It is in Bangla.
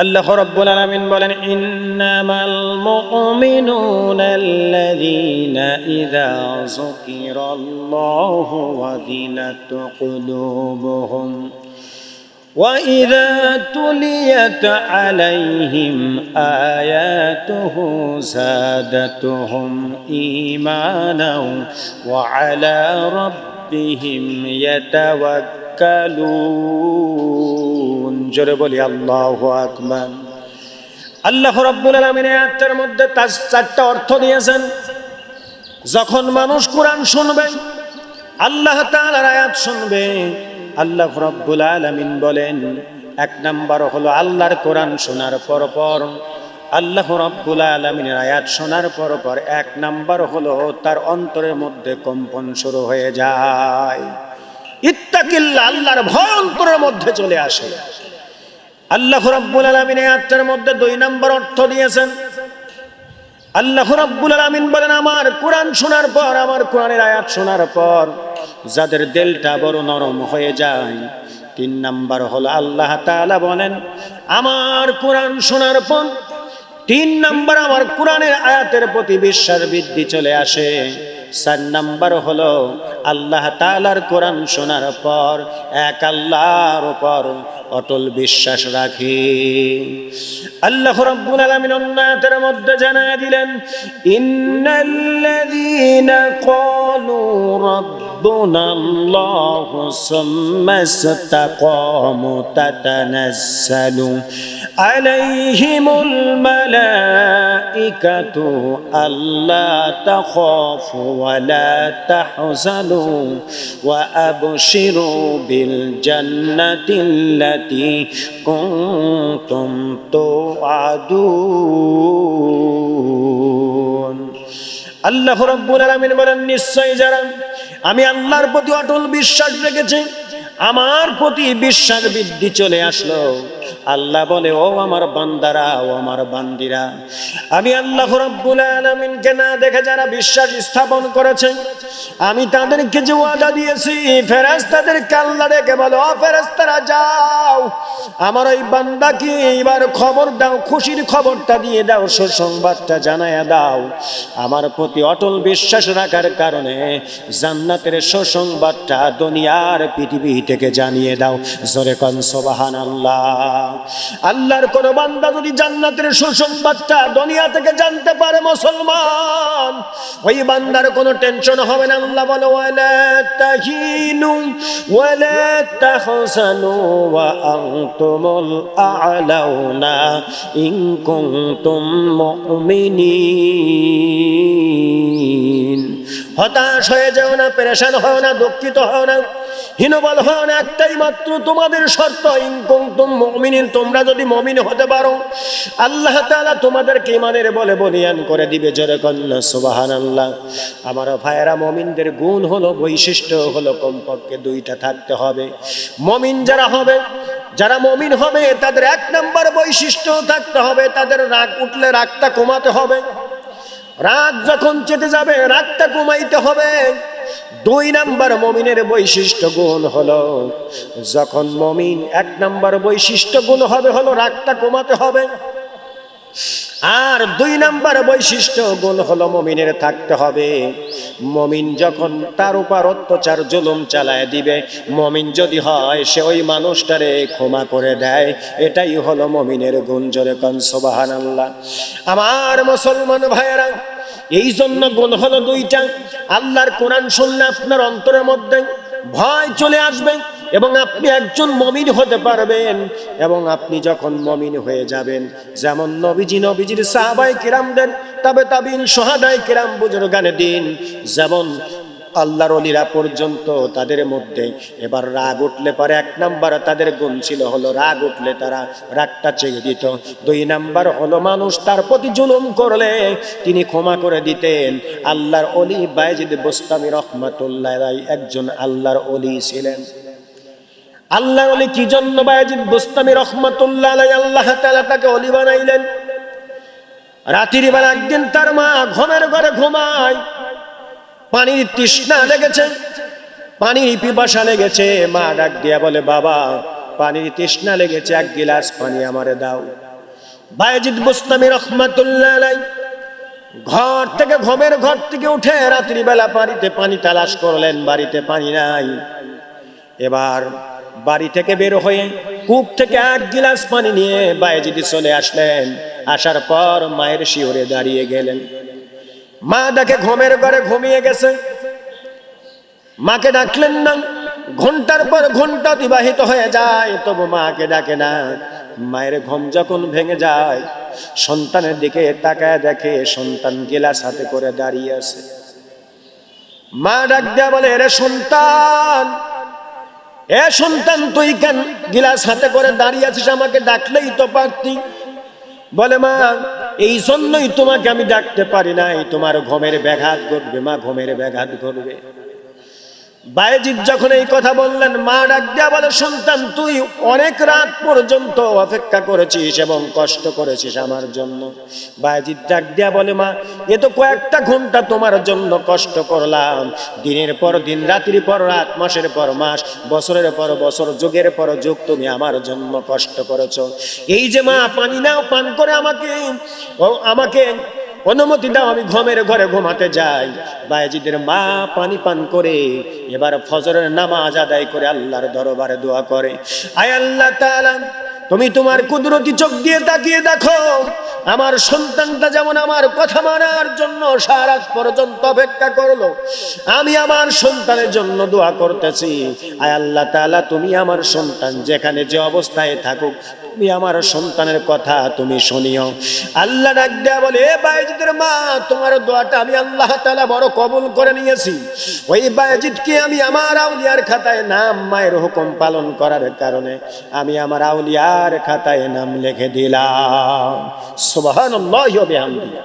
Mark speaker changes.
Speaker 1: আল্লাহ রব্বুল আলামিন বলেন ইন্নামাল মুমিনুনা আল্লাযীনা ইযা যুকিরাল্লাহু ওয়াজিলাত কুলুবুহুম وإذا تليت عليهم آياته زادتهم إيمانا وعلى ربهم يتوكلون জোরে বলি, আল্লাহ আকমান আল্লাহ রব্বুল আলমিন আয়াতটার মধ্যে তার চারটা অর্থ দিয়েছেন। যখন মানুষ কোরআন শুনবে, আল্লাহ তালার আয়াত শুনবে, আল্লাহ রব্বুল আলমিন বলেন, এক নাম্বার হলো আল্লাহর কোরআন শোনার পর পর, আল্লাহ রব্বুল আলমিনের আয়াত শোনার পর পর এক নম্বর হলো তার অন্তরের মধ্যে কম্পন শুরু হয়ে যায়। ইত্তাকিল্লা আল্লাহর ভয় অন্তরের মধ্যে চলে আসে। আল্লাহ রব্বুল আলমিন আয়াতটার মধ্যে দুই নাম্বার অর্থ দিয়েছেন। আল্লাহ রব্বুল আলমিন বলেন, আমার কোরআন শোনার পর, আমার কোরআনের আয়াত শোনার পর যাদের দিলটা বড় নরম হয়ে যায়, তিন নাম্বার হলো আল্লাহ তাআলা বলেন, আমার কোরআন শোনার পর তিন নাম্বার আমার কোরআনের আয়াতের প্রতি বিশ্বাস বৃদ্ধি চলে আসে। চার নাম্বার হলো আল্লাহ তাআলার কোরআন শোনার পর এক আল্লাহর উপর অটল বিশ্বাস রাখি। আল্লাহ রাব্বুল আলামিন অন্যায়তের মধ্যে জানা দিলেন ইন্নাল্লাযীনা ক্বালু রাব্বুনা সুম্মা ইসতাকামু তাতানাজ্জালু আলাইহিমুল মালাইকাতু আল্লা তাখাফু ওয়া লা তাহজানু ওয়া আবশিরু বিল জান্নাতিল্লাতী কুনতুম তুআদুন আল্লাহ রাব্বুল আলামিন বলেন, নিশ্চয়ই যারা আমি আল্লাহর প্রতি অটল বিশ্বাস রেখেছি। আমার প্রতি বিশ্বাস বৃদ্ধি চলে আসলো। আল্লাহ বলে, ও আমার বান্দারা, ও আমার বান্দিরা, আমি আল্লাহ রব্বুল আলামিনকে না দেখে যারা বিশ্বাস স্থাপন করেছে আমি তাদেরকে যে ওয়াদা দিয়েছি, ফেরেশতাদেরকে আল্লাহ ডেকে বলে, ও ফেরেশতারা, যাও, আমার ওই বান্দাকে এবার খবর দাও, খুশির খবরটা দিয়ে দাও, সুসংবাদটা জানায়া দাও, আমার প্রতি অটল বিশ্বাস রাখার কারণে জান্নাতের সুসংবাদটা দুনিয়ার পৃথিবী থেকে জানিয়ে দাও, জোরে কন সোবাহান আল্লাহ আল্লাহর কোন বান্দা যদি জান্নাতের সুসংবাদটা দুনিয়া থেকে জানতে পারে মুসলমান, ওই বান্দার কোনো টেনশন হবে না। আল্লাহ বলে, ওয়ালা তাহিনু, ওয়ালা তাহসানু, ওয়া আনতুমুল আ'লাউনা ইন কুনতুম মুমিনিন। হতাশ হয়ে যাও না, পেরেশান হও না, দুঃখিত হও না। হীনবল হও না একটাই মাত্র, তোমাদের শর্ত তোমরা যদি মমিন হতে পারো, আল্লাহ তাআলা তোমাদেরকে ইমানের বলে বলিয়ান করে দিবে জোরে কন্যা সুবাহান আল্লাহ আমার ভাইয়েরা, মমিনদের গুণ হলো, বৈশিষ্ট্য হলো কমপক্ষে দুইটা থাকতে হবে। মমিন যারা হবে, যারা মমিন হবে, তাদের এক নম্বর বৈশিষ্ট্য থাকতে হবে, তাদের রাগ উঠলে রাগটা কমাতে হবে। রাগ যখন চেতে যাবে, রাগটা কমাইতে হবে। দুই নাম্বার মমিনের বৈশিষ্ট্য গুণ হলো, যখন মমিন এক নাম্বার বৈশিষ্ট্য গুণ হবে হলো রাগটা কমাতে হবে। আর দুই নাম্বার বৈশিষ্ট্য গুণ হলো মমিনের থাকতে হবে। মমিন যখন তার উপর অত্যাচার, জুলুম চালায় দিবে, মমিন যদি হয়, সে ওই মানুষটারে ক্ষমা করে দেয়। এটাই হলো মমিনের গুণ, জোরে কন সোবাহান আল্লাহ আমার মুসলমান ভাইয়েরা এই জন্য গুণ হলো দুইটা। আল্লাহর কোরআন শুনলে আপনার অন্তরের মধ্যে ভয় চলে আসবে এবং আপনি একজন মমিন হতে পারবেন এবং আপনি যখন মমিন হয়ে যাবেন, যেমন নবীজি, নবীজির সাহাবাই কিরামদের তবে তাবিন সোহাদাই কিরাম বুজুর্গানে দিন, যেমন আল্লাহর অলিরা পর্যন্ত তাদের মধ্যে এবার রাগ উঠলে পরে এক নাম্বার তাদের গুণ ছিল হলো রাগ উঠলে তারা রাগটা চেয়ে দিত। দুই নাম্বার হলো মানুষ তার প্রতি জুলুম করলে তিনি ক্ষমা করে দিতেন। আল্লাহর অলি বাইজিদ বোস্তামি রহমাতুল্লাহ একজন আল্লাহর অলি ছিলেন। আল্লাহর অলি কি জন্য বাইজিদ বোস্তামি রহমাতুল্লাহ আল্লাহ তাআলা তাকে অলি বানাইলেন। রাত্রির বেলা একদিন তার মা ঘুমের ঘরে ঘুমায়। পানির তৃষ্ণা লেগেছে, পানির পিপাসা লেগেছে। মা ডাক দিয়া বলে, বাবা, পানির তৃষ্ণা লেগেছে, এক গিলাস পানি আমারে দাও। বায়েজিদ বুস্তামি রহমাতুল্লাহ ঘর থেকে, ঘমের ঘর থেকে উঠে রাত্রিবেলা বাড়িতে পানি তালাশ করলেন, বাড়িতে পানি নাই। এবার বাড়ি থেকে বের হয়ে কূপ থেকে এক গিলাস পানি নিয়ে বায়েজিদি চলে আসলেন। আসার পর মায়ের শিওরে দাঁড়িয়ে গেলেন। মা দেখে ঘুমের ঘরে ঘুমিয়ে গেছে। মাকে ডাকলেন না, ঘণ্টার পর ঘণ্টা অতিবাহিত হয়ে যায়, তবু মাকে ডাকে না। মায়ের ঘুম যখন ভেঙে যায়, সন্তানের দিকে তাকায় দেখে সন্তান গিলাস হাতে করে দাঁড়িয়ে আছে। মা ডাক দেয়া বলে রে সন্তান, এ সন্তান তুই কেন গিলাস হাতে করে দাঁড়িয়ে আছিস? আমাকে ডাকলেই তো পারতি। বলে, মা এই জন্যই তোমাকে আমি ডাকতে পারি নাই। তোমার ঘুমের ব্যাঘাত ঘটবে, মা, ঘুমের ব্যাঘাত ঘটবে। বায়েজিৎ যখন এই কথা বললেন, মা ডাক দেয়া বলে, সন্তান, তুই অনেক রাত পর্যন্ত অপেক্ষা করেছিস এবং কষ্ট করেছিস আমার জন্য। বায়েজিৎ ডাক দিয়া বলে, মা, এ তো কয়েকটা ঘণ্টা তোমার জন্য কষ্ট করলাম। দিনের পর দিন, রাত্রির পর রাত, মাসের পর মাস, বছরের পর বছর, যুগের পর যুগ তুমি আমার জন্য কষ্ট করেছ। এই যে মা, পানি নাও, পান করে আমাকে আমাকে অনুমতি দাও, আমি ঘুমের ঘরে ঘুমাতে যাই। বায়েজিদের মা পানি পান করে, এবার ফজরের নামাজ আদায় করে আল্লাহর দরবারে দোয়া করে। আয় আল্লাহ তাআলা, তুমি তোমার কুদরতি চোখ দিয়ে তাকিয়ে দেখো, আমার সন্তানটা যেমন আমার কথা মানার জন্য সারা পর্যন্ত অপেক্ষা করল, আমি আমার সন্তানের জন্য দোয়া করতেছি। আয় আল্লাহ তুমি আমার সন্তান যেখানে যে অবস্থায় থাকুক তুমি আমার সন্তানের কথা তুমি শুনিও। আল্লাহ ডাক বলে বায়জিদের মা, তোমার দোয়াটা আমি আল্লাহ তালা বড় কবুল করে নিয়েছি। ওই বায়জিদকে আমি আমার আউলিয়ার খাতায় নাম মায়ের হুকুম পালন করার কারণে আমি আমার আউলিয়ার খাতায় নাম লিখে দিলাম। বিহামদিহি।